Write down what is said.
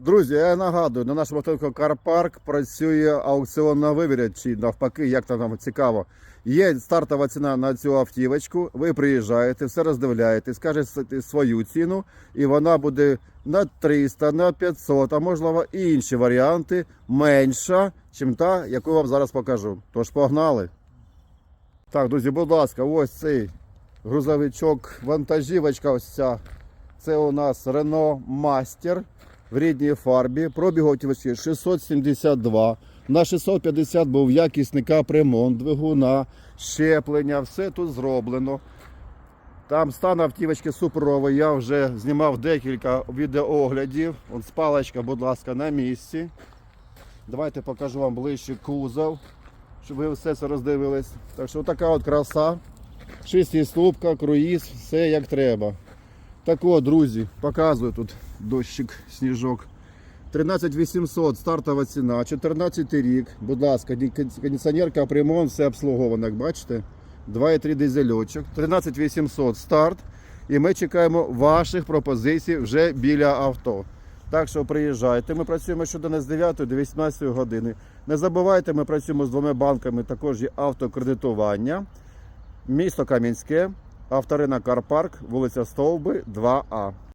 Друзі, я нагадую, на нашому авторинку Карпарк працює аукціон на вибір, чи навпаки, як там нам цікаво. Є стартова ціна на цю автівочку. Ви приїжджаєте, все роздивляєте, скажете свою ціну, і вона буде на 300, на 500, а можливо і інші варіанти менша, ніж та, яку вам зараз покажу. Тож погнали. Так, друзі, будь ласка, ось цей грузовичок, вантажівочка ось ця. Це у нас Renault Master в рідній фарбі. Пробіг автівочки 672. На 650 був якісний капремонт, двигуна, щеплення, все тут зроблено. Там стан автівочки суперовий. Я вже знімав декілька відеооглядів. От спалочка, будь ласка, на місці. Давайте покажу вам ближче кузов, щоб ви все це роздивились. Так що така от краса. Шестиступка, круїз, все як треба. Так от, друзі, показую тут дощик, сніжок. 13 800 стартова ціна, 14 рік. Будь ласка, ді- кондиціонер, капремонт, все обслуговано, як бачите. 2,3 дизельочок. 13 800 старт. І ми чекаємо ваших пропозицій вже біля авто. Так що приїжджайте. Ми працюємо щоденно з 9 до 18 години. Не забувайте, ми працюємо з двома банками, також є автокредитування. Місто Кам'янське, авторина Карпарк, вулиця Стовби, 2А.